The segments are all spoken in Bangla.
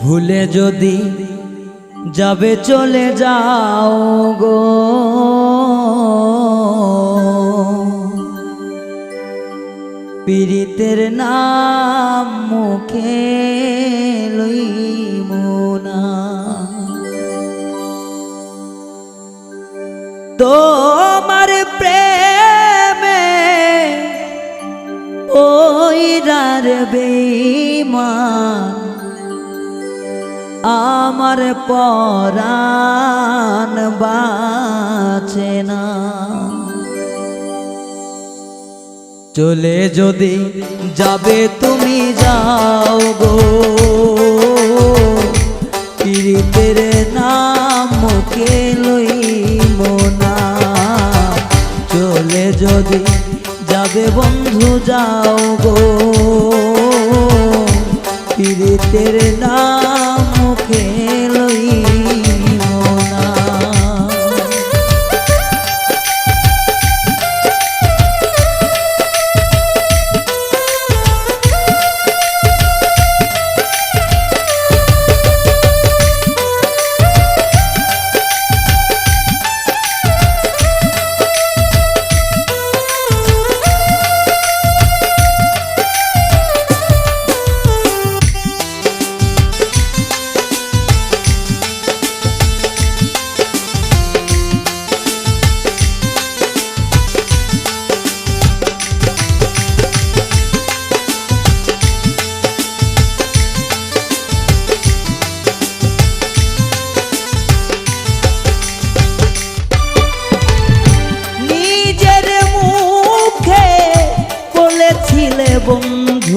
ভুলে যদি যাবে চলে যাও গো। পীড়িতের নাম মুখে লইব না। তোমার প্রেমে ওই বেমান আমার পরাণ বাঁচে না। চলে যদি যাবে তুমি যাও গো। পীড়িতের নাম মুখে লইব না। চলে যদি যাবে বন্ধু যাও গো। পীড়িতের নাম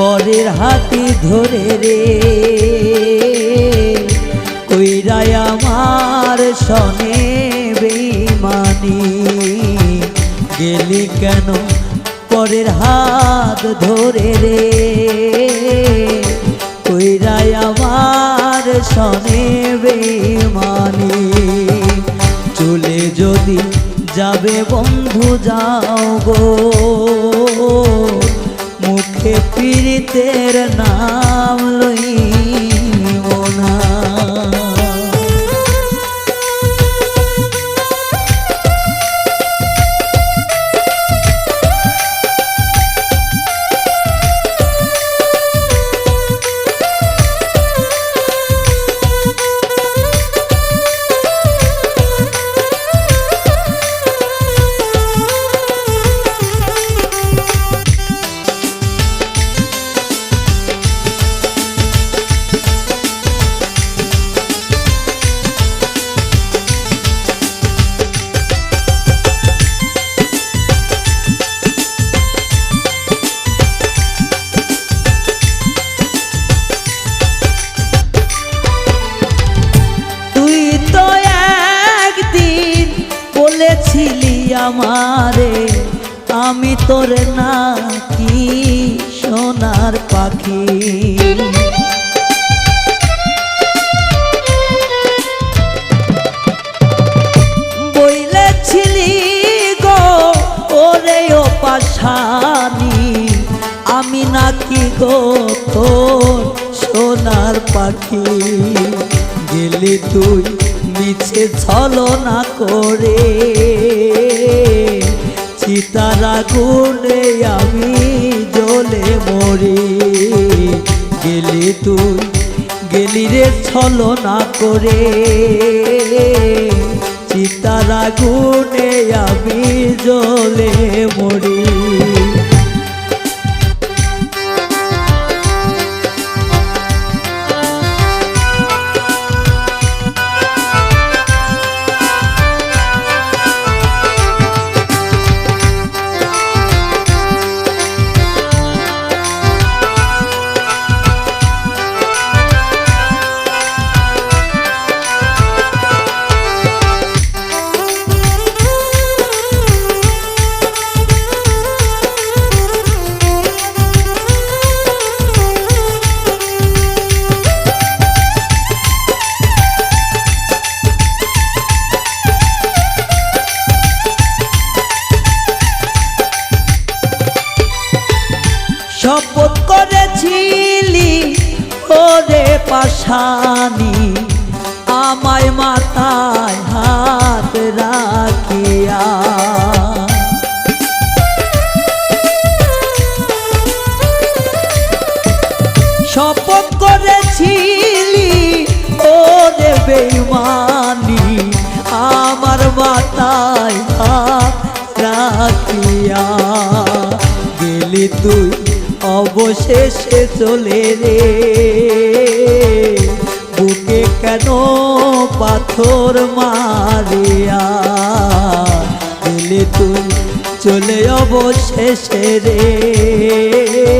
পরের হাতি ধরে রে। কইরাই আমার সনে বেইমানি, গেলি কেন পরের হাত ধরে রে? কইরাই আমার সনে বেমানি চলে যদি যাবে বন্ধু যাও গো। মুখে পীড়িতের নাম লইব আমারে, আমি তোর নাকি সোনার পাখি। বইলেছিলি গো, ওরে ও পাশানি, আমি নাকি গো তোর সোনার পাখি। গেলি তুই মিছে ছলনা করে। চিতারা গুনে আমি জ্বলে মরি। গেলি তুই, গেলি রে ছলনা করে। চিতারা গুনে আমি জ্বলে মরি। শপথ করেছিলি, ওরে পাশানি, আমায় মাথায় হাত রাখিয়া। শপথ করেছিলি, ওরে বেমানি আমার মাথায় হাত রাখিয়া। গেলি তুই অবশেষে চলে রে। বুকে কেন পাথর মারিয়া? দিলে তুই চলে অবশেষে রে।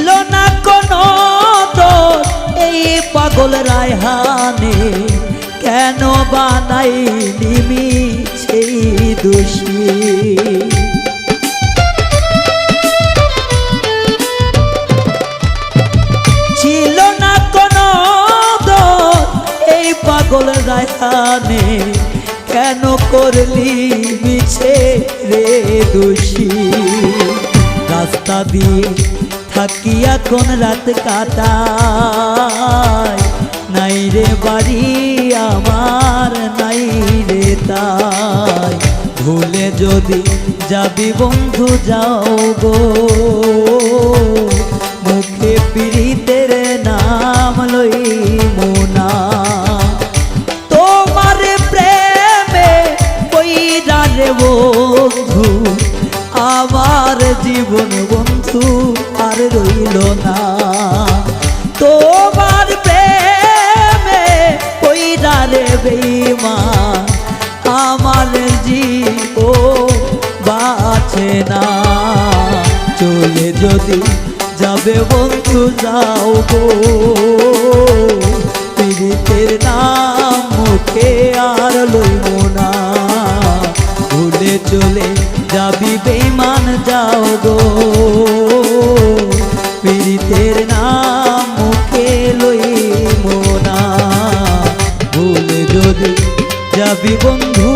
ছিল না কোনো দোষ। এই পাগল রায়হানে কেন বানাই নিমি সেই দোষী? ছিল না কোনো দোষ। এই পাগল রায়হানে কেন করলি মিছে রে দোষী? রাস্তা দিয়ে থাকি এখন রাত কাটায়। নাই রে বাড়ি আমার, নাই রে তাই। ভুলে যদি যাবি বন্ধু, যাও গো। মুখে পীড়িতের নাম লই মোনা তোমার প্রেমে কইরা রে বন্ধু, আমার জীবন বন্ধু। রইল না। তোমার প্রেমে কইরা রে বেমা আমার জীব বাঁচে না। চলে যদি যাবে বন্ধু, যাও গো। পীড়িতের নাম মুখে আর লইব না। ভুলে চলে যাবি বেমান যাও গো। পীড়িতের নাম মুখে লই মোনা। ভুল যদি যাবি বন্ধু